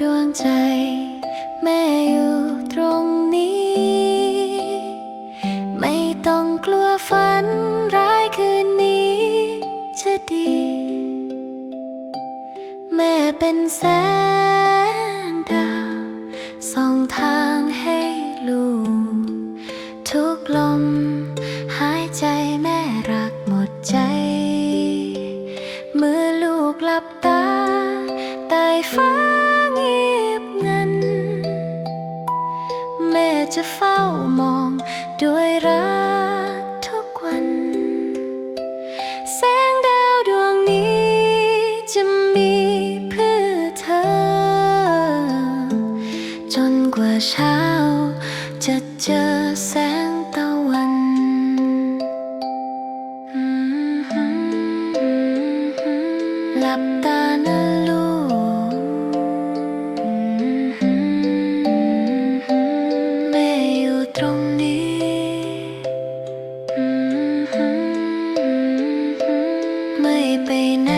ดวงใจ แม่อยู่ตรงนี้ ไม่ต้องกลัวฝันร้ายคืนนี้ จะดี แม่เป็นแสงดาวส่องทางให้ลูก ทุกลมหายใจแม่รักหมดใจเมื่อลูกหลับตาใต้ฟ้า จะเฝ้ามองด้วยรักทุกวัน แสงดาวดวงนี้จะมีเพื่อเธอ จนกว่าเช้าจะเจอแสงตะวันหลับตานะ ไปไหน